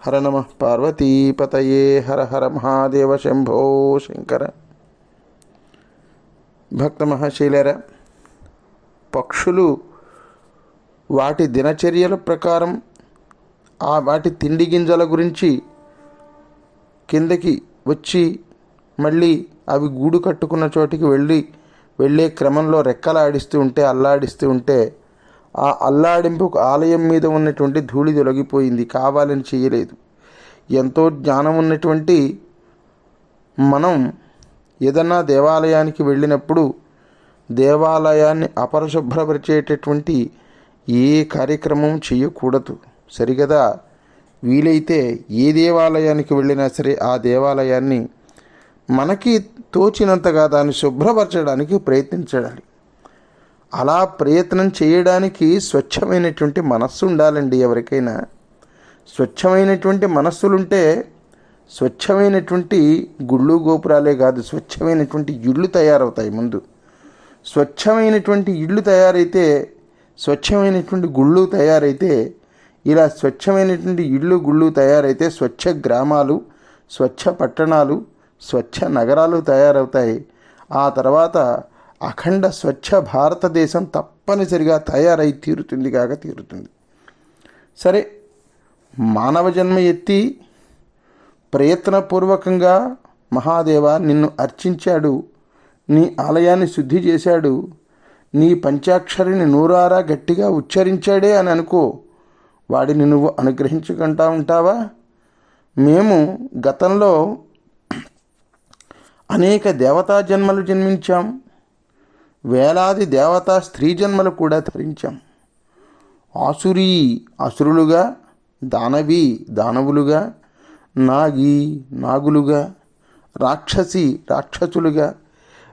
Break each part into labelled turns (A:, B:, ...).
A: హర నమ పార్వతీపతయే హర హర మహాదేవ శంభో శంకర. భక్త మహాశీలర పక్షులు వాటి దినచర్యల ప్రకారం ఆ వాటి తిండి గింజల గురించి కిందకి వచ్చి మళ్ళీ అవి గూడు కట్టుకున్న చోటికి వెళ్ళి వెళ్ళే క్రమంలో రెక్కలాడిస్తూ ఉంటే అల్లాడిస్తూ ఉంటే ఆ అల్లాడింపు ఆలయం మీద ఉన్నటువంటి ధూళి తొలగిపోయింది. కావాలని చేయలేదు. ఎంతో జ్ఞానం ఉన్నటువంటి మనం ఏదన్నా దేవాలయానికి వెళ్ళినప్పుడు దేవాలయాన్ని అపరిశుభ్రపరిచేటటువంటి ఏ కార్యక్రమం చేయకూడదు. సరిగదా? వీలైతే ఏ దేవాలయానికి వెళ్ళినా సరే ఆ దేవాలయాన్ని మనకి తోచినంతగా దాన్ని శుభ్రపరచడానికి ప్రయత్నించాలి అలా ప్రయత్నం చేయడానికి స్వచ్ఛమైనటువంటి మనస్సు ఉండాలండి ఎవరికైనా. స్వచ్ఛమైనటువంటి మనస్సులుంటే స్వచ్ఛమైనటువంటి గుళ్ళు గోపురాలే కాదు స్వచ్ఛమైనటువంటి ఇళ్ళు తయారవుతాయి ముందు. స్వచ్ఛమైనటువంటి ఇళ్ళు తయారైతే స్వచ్ఛమైనటువంటి గుళ్ళు తయారైతే ఇలా స్వచ్ఛమైనటువంటి ఇళ్ళు గుళ్ళు తయారైతే స్వచ్ఛ గ్రామాలు స్వచ్ఛ పట్టణాలు స్వచ్ఛ నగరాలు తయారవుతాయి. ఆ తర్వాత అఖండ స్వచ్ఛ భారతదేశం తప్పనిసరిగా తయారై తీరుతుంది కాక తీరుతుంది. సరే మానవ జన్మ ఎత్తి ప్రయత్నపూర్వకంగా మహాదేవ నిన్ను అర్చించాడు నీ ఆలయాన్ని శుద్ధి చేశాడు నీ పంచాక్షరిని నూరారా గట్టిగా ఉచ్చరించాడే అని అనుకో వాడిని నువ్వు అనుగ్రహించుకుంటా ఉంటావా? మేము గతంలో అనేక దేవతా జన్మలు జన్మించాం. వేలాది దేవతా స్త్రీ జన్మలు కూడా ధరించాం. ఆసురీ అసురులుగా దానవి దానవులుగా నాగి నాగులుగా రాక్షసి రాక్షసులుగా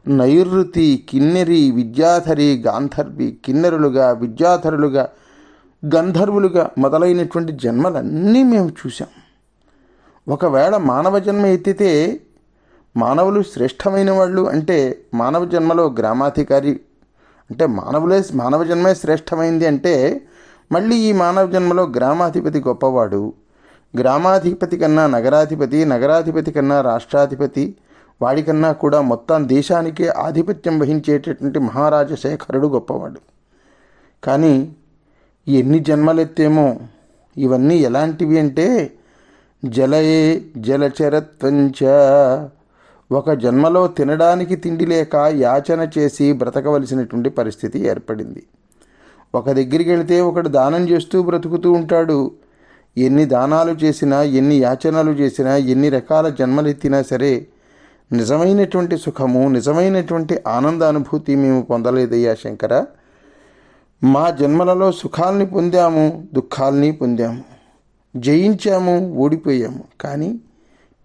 A: నైరుతి కిన్నెరి విద్యాధరి గాంధర్వి కిన్నెరులుగా విద్యాధరులుగా గంధర్వులుగా మొదలైనటువంటి జన్మలన్నీ మేము చూసాం ఒకవేళ మానవ జన్మ ఎత్తితే మానవులు శ్రేష్టమైన వాళ్ళు అంటే మానవ జన్మలో గ్రామాధికారి అంటే మానవులే మానవ జన్మే శ్రేష్టమైంది అంటే మళ్ళీ ఈ మానవ జన్మలో గ్రామాధిపతి గొప్పవాడు. గ్రామాధిపతి కన్నా నగరాధిపతి నగరాధిపతి కన్నా రాష్ట్రాధిపతి వాడికన్నా కూడా మొత్తం దేశానికే ఆధిపత్యం వహించేటటువంటి మహారాజ శేఖరుడు గొప్పవాడు. కానీ ఎన్ని జన్మలెత్తేమో ఇవన్నీ ఎలాంటివి అంటే జలయే జలచరత్వంచ ఒక జన్మలో తినడానికి తిండి లేక యాచన చేసి బ్రతకవలసినటువంటి పరిస్థితి ఏర్పడింది. ఒక దగ్గరికి వెళితే ఒకడు దానం చేస్తూ బ్రతుకుతూ ఉంటాడు. ఎన్ని దానాలు చేసినా ఎన్ని యాచనలు చేసినా ఎన్ని రకాల జన్మలెత్తినా సరే నిజమైనటువంటి సుఖము నిజమైనటువంటి ఆనందానుభూతి మేము పొందలేదయ్యా శంకర. మా జన్మలలో సుఖాల్ని పొందాము దుఃఖాల్ని పొందాము. జయించాము ఓడిపోయాము. కానీ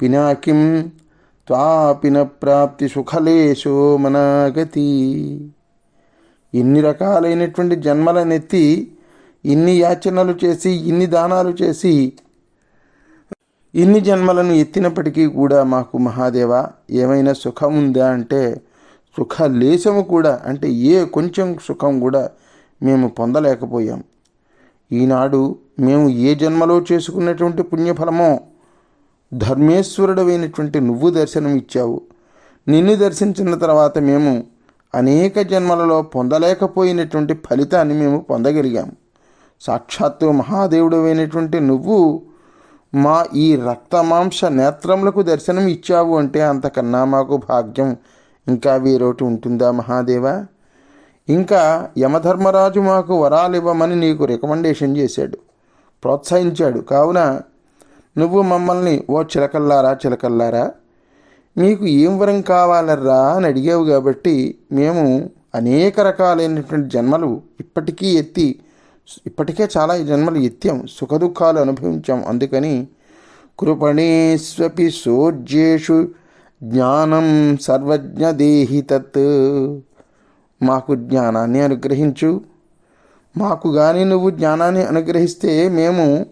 A: పినాకిం త్వాపిన ప్రాప్తి సుఖలేశో మనాగతి. ఇన్ని రకాలైనటువంటి జన్మలనెత్తి ఇన్ని యాచనలు చేసి ఇన్ని దానాలు చేసి ఇన్ని జన్మలను ఎత్తినప్పటికీ కూడా మాకు మహాదేవ ఏమైనా సుఖం ఉందా అంటే సుఖ లేశము కూడా అంటే ఏ కొంచెం సుఖం కూడా మేము పొందలేకపోయాం. ఈనాడు మేము ఏ జన్మలో చేసుకున్నటువంటి పుణ్యఫలమో ధర్మేశ్వరుడమైనటువంటి నువ్వు దర్శనం ఇచ్చావు. నిన్ను దర్శించిన తర్వాత మేము అనేక జన్మలలో పొందలేకపోయినటువంటి ఫలితాన్ని మేము పొందగలిగాము సాక్షాత్తు మహాదేవుడు అయినటువంటి నువ్వు మా ఈ రక్తమాంస నేత్రములకు దర్శనం ఇచ్చావు అంటే అంతకన్నా మాకు భాగ్యం ఇంకా వేరొకటి ఉంటుందా మహాదేవా? ఇంకా యమధర్మరాజు మాకు వరాలు ఇవ్వమని నీకు రికమెండేషన్ చేశాడు. ప్రోత్సహించాడు. కావున నువ్వు మమ్మల్ని ఓ చిలకల్లారా చిలకల్లారా? మీకు ఏం వరం కావాలర్రా అని అడిగావు కాబట్టి మేము అనేక రకాలైనటువంటి జన్మలు ఇప్పటికీ ఎత్తి ఇప్పటికే చాలా జన్మలు ఎత్తాం సుఖదుఖాలు అనుభవించాం. అందుకని కృపణేస్వపి సోజ్యేషు జ్ఞానం సర్వజ్ఞదేహి తత్ మాకు జ్ఞానాన్ని అనుగ్రహించు. మాకు కానీ నువ్వు జ్ఞానాన్ని అనుగ్రహిస్తే మేము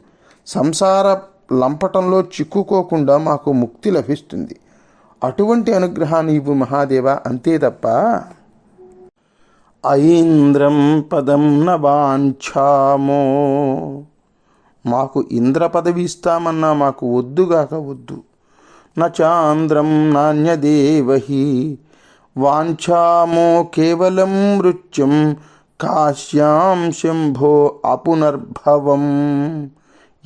A: సంసార లంపటంలో చిక్కుకోకుండా మాకు ముక్తి లభిస్తుంది. అటువంటి అనుగ్రహాన్ని ఇవ్వు మహాదేవ అంతే తప్ప ఐంద్రం పదం న వాంఛామో. మాకు ఇంద్ర పదవి ఇస్తామన్నా మాకు వద్దుగాక వద్దు. నాంద్రం నాణ్యదేవహి వాంఛామో కేవలం మృత్యుం కాశ్యాం శంభో అపునర్భవం.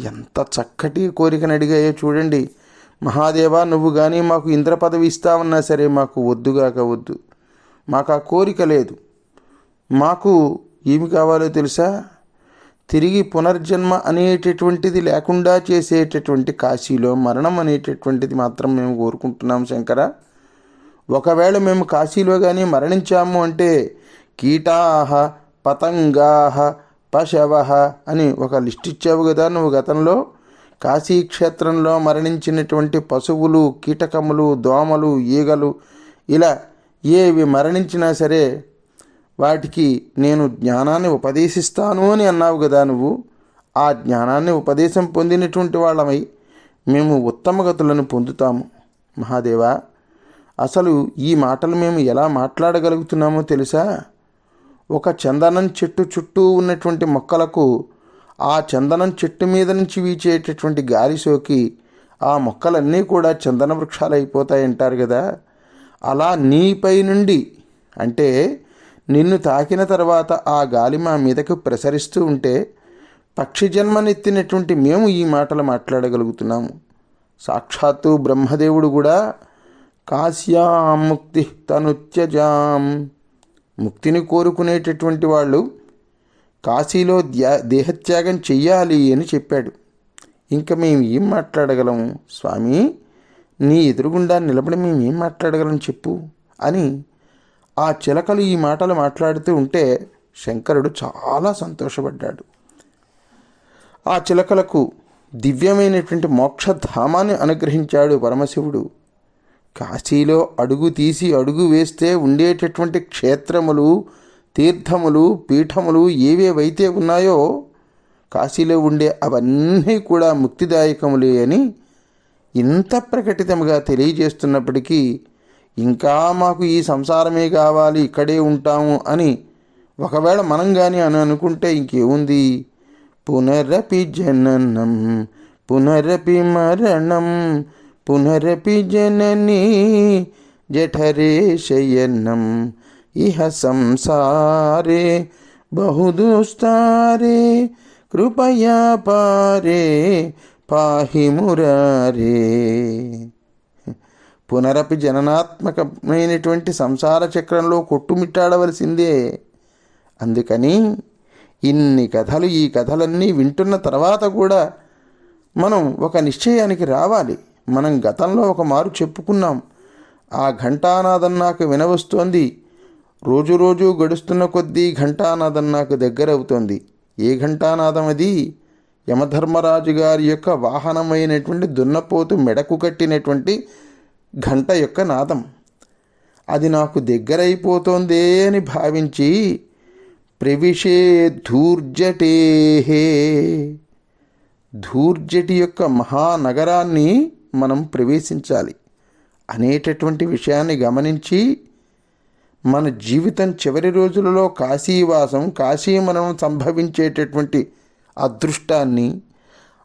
A: ఎంత చక్కటి కోరికను అడిగాయో చూడండి. మహాదేవా నువ్వు కానీ మాకు ఇంద్ర పదవి ఇస్తావన్నా సరే మాకు వద్దుగాక వద్దు. మాకు ఆ కోరిక లేదు. మాకు ఏమి కావాలో తెలుసా? తిరిగి పునర్జన్మ అనేటటువంటిది లేకుండా చేసేటటువంటి కాశీలో మరణం అనేటటువంటిది మాత్రం మేము కోరుకుంటున్నాం శంకర. ఒకవేళ మేము కాశీలో కానీ మరణించాము అంటే కీటాహ పతంగాహ పశవహ అని ఒక లిస్ట్ ఇచ్చావు కదా నువ్వు గతంలో? కాశీక్షేత్రంలో మరణించినటువంటి పశువులు కీటకములు దోమలు ఈగలు ఇలా ఏవి మరణించినా సరే వాటికి నేను జ్ఞానాన్ని ఉపదేశిస్తాను అని అన్నావు కదా నువ్వు. ఆ జ్ఞానాన్ని ఉపదేశం పొందినటువంటి వాళ్ళమై మేము ఉత్తమగతులను పొందుతాము. మహాదేవా అసలు ఈ మాటలు మేము ఎలా మాట్లాడగలుగుతున్నామో తెలుసా? ఒక చందనం చెట్టు చుట్టూ ఉన్నటువంటి మొక్కలకు ఆ చందనం చెట్టు మీద నుంచి వీచేటటువంటి గాలి సోకి ఆ మొక్కలన్నీ కూడా చందన వృక్షాలు అయిపోతాయి అంటారు కదా అలా నీపై నుండి అంటే నిన్ను తాకిన తర్వాత ఆ గాలి మా మీదకు ప్రసరిస్తూ ఉంటే పక్షి జన్మనెత్తినటువంటి మేము ఈ మాటలు మాట్లాడగలుగుతున్నాము. సాక్షాత్తు బ్రహ్మదేవుడు కూడా కాశ్యాముక్తి తనుత్యజాం. ముక్తిని కోరుకునేటటువంటి వాళ్ళు కాశీలో ధ్యా దేహత్యాగం చెయ్యాలి అని చెప్పాడు. ఇంకా మేము ఏం మాట్లాడగలము స్వామి నీ ఎదురుగుండా నిలబడి మేము ఏం మాట్లాడగలం చెప్పు అని ఆ చిలకలు ఈ మాటలు మాట్లాడుతూ ఉంటే శంకరుడు చాలా సంతోషపడ్డాడు. ఆ చిలకలకు దివ్యమైనటువంటి మోక్షధామాన్ని అనుగ్రహించాడు పరమశివుడు. కాశీలో అడుగు తీసి అడుగు వేస్తే ఉండేటటువంటి క్షేత్రములు తీర్థములు పీఠములు ఏవేవైతే ఉన్నాయో కాశీలో ఉండే అవన్నీ కూడా ముక్తిదాయకములే అని ఇంత ప్రకటితముగా తెలియజేస్తున్నప్పటికీ ఇంకా మాకు ఈ సంసారమే కావాలి ఇక్కడే ఉంటాము అని ఒకవేళ మనం కానీ అని అనుకుంటే ఇంకేముంది? పునరపి జననం పునరపి మరణం పునరపి జననీ జఠరే శయనం ఇహ సంసారే బహుదుస్తారే కృపయా పారే పాహి మురారే. పునరపి జననాత్మకమైనటువంటి సంసార చక్రంలో కొట్టుమిట్టాడవలసిందే. అందుకని ఇన్ని కథలు ఈ కథలన్నీ వింటున్న తర్వాత కూడా మనం ఒక నిశ్చయానికి రావాలి. మనం గతంలో ఒక మారు చెప్పుకున్నాం. ఆ ఘంటానాదం నాకు వినవస్తోంది. రోజు రోజు గడుస్తున్న కొద్దీ ఘంటానాదం నాకు దగ్గర అవుతోంది ఏ ఘంటానాదం అది? యమధర్మరాజు గారి యొక్క వాహనమైనటువంటి దున్నపోతు మెడకు కట్టినటువంటి ఘంట యొక్క నాదం. అది నాకు దగ్గరైపోతోందే అని భావించి ప్రవిషే ధూర్జటేహే ధూర్జటి యొక్క మహానగరాన్ని మనం ప్రవేశించాలి అనేటటువంటి విషయాన్ని గమనించి మన జీవితం చివరి రోజులలో కాశీవాసం కాశీ మనం సంభవించేటటువంటి అదృష్టాన్ని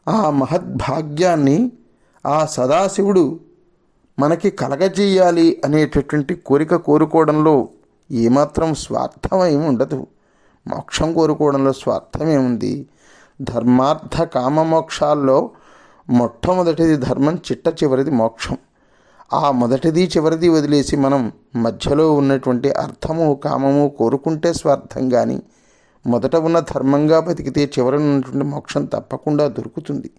A: ఆ మహద్భాగ్యాన్ని ఆ సదాశివుడు మనకి కలగజేయాలి అనేటటువంటి కోరిక కోరుకోవడంలో ఏమాత్రం స్వార్థమేమి ఉండదు. మోక్షం కోరుకోవడంలో స్వార్థమేముంది? ధర్మార్థ కామ మోక్షాల్లో మొట్టమొదటిది ధర్మం చిట్ట చివరిది మోక్షం. ఆ మొదటిది చివరిది వదిలేసి మనం మధ్యలో ఉన్నటువంటి అర్థము కామము కోరుకుంటే స్వార్థం కానీ మొదట ఉన్న ధర్మంగా బతికితే చివరన ఉన్నటువంటి మోక్షం తప్పకుండా దొరుకుతుంది.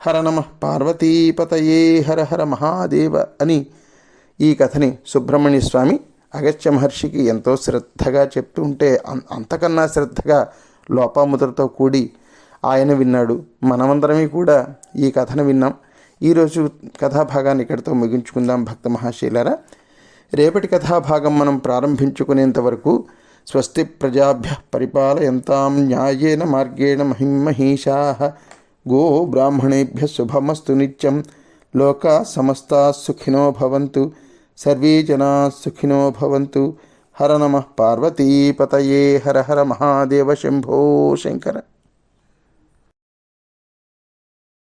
A: హర నమ పార్వతీపతయే హర హర మహాదేవ అని ఈ కథని సుబ్రహ్మణ్య స్వామి అగత్య మహర్షికి ఎంతో శ్రద్ధగా చెప్తూ ఉంటే అంతకన్నా శ్రద్ధగా లోపాముద్రతో కూడి ఆయన విన్నాడు. మనమందరమే కూడా ఈ కథను విన్నాం. ఈరోజు కథాభాగాన్ని ఇక్కడితో ముగించుకుందాం భక్త మహాశీలరా. రేపటి కథాభాగం మనం ప్రారంభించుకునేంత వరకు స్వస్తి ప్రజాభ్య పరిపాలయంతాం న్యాయేన మార్గేణ మహిమహీషా గో బ్రాహ్మణేభ్య శుభమస్తు నిత్యం. లోకా సమస్తా సుఖినో భవంతు. సర్వే జనా సుఖినో భవంతు. హర నమ పార్వతీపతయే హర హర మహాదేవ శంభో శంకర.